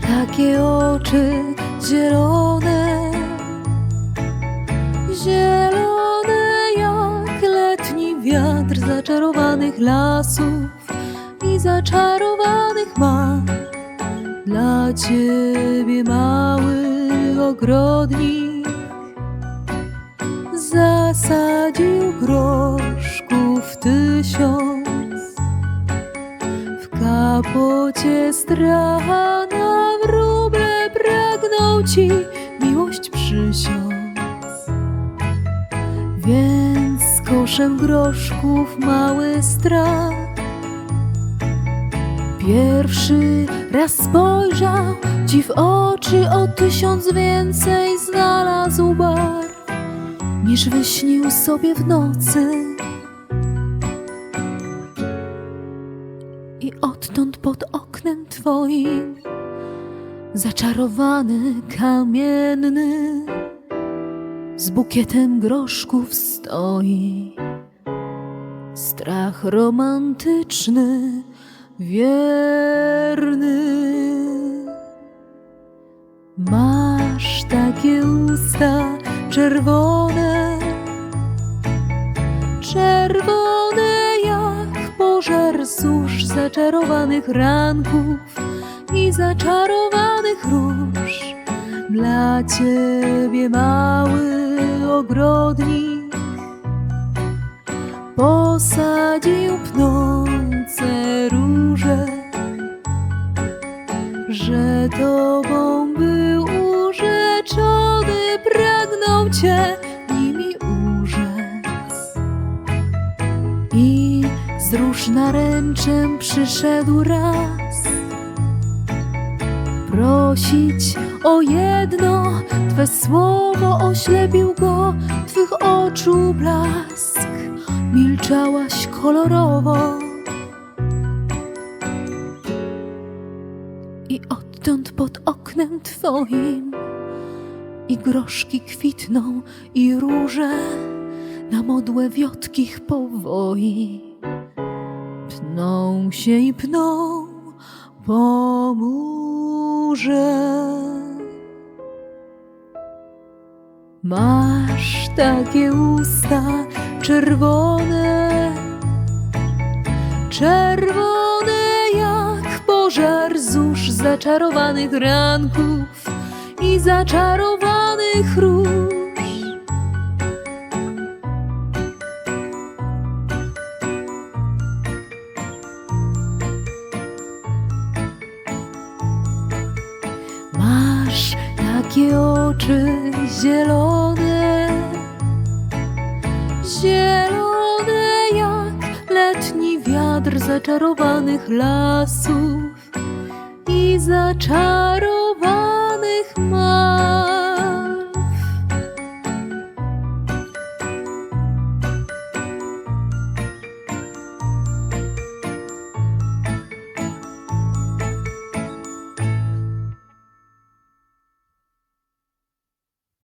takie oczy zielone, zielone jak letni wiatr zaczarowanych lasów i zaczarowanych ma. Dla ciebie mały ogrodnik zasadził groszków tysiąc. W kapocie stracha na wróble pragnął ci miłość przysiąc. Więc z koszem groszków mały strach Pierwszy raz spojrzał ci w oczy o tysiąc więcej znalazł barw niż wyśnił sobie w nocy. I odtąd pod oknem twoim zaczarowany kamienny z bukietem groszków stoi. Strach romantyczny, wierny. Masz takie usta czerwone, pożar zórz zaczarowanych ranków i zaczarowanych róż. Dla ciebie mały ogrodnik posadził pnące róże, że tobą był urzeczony, pragnął cię nimi urzec. I z róż naręczem przyszedł raz prosić o jedno, Twe słowo oślepił go, Twych oczu blask, milczałaś kolorowo. I odtąd pod oknem Twoim i groszki kwitną i róże na modłę wiotkich powoi. Pną się i pną po murze. Masz takie usta czerwone, czerwone jak pożar zórz zaczarowanych ranków i zaczarowanych róż. Takie oczy zielone, zielone jak letni wiatr zaczarowanych lasów i zaczarowanych ma.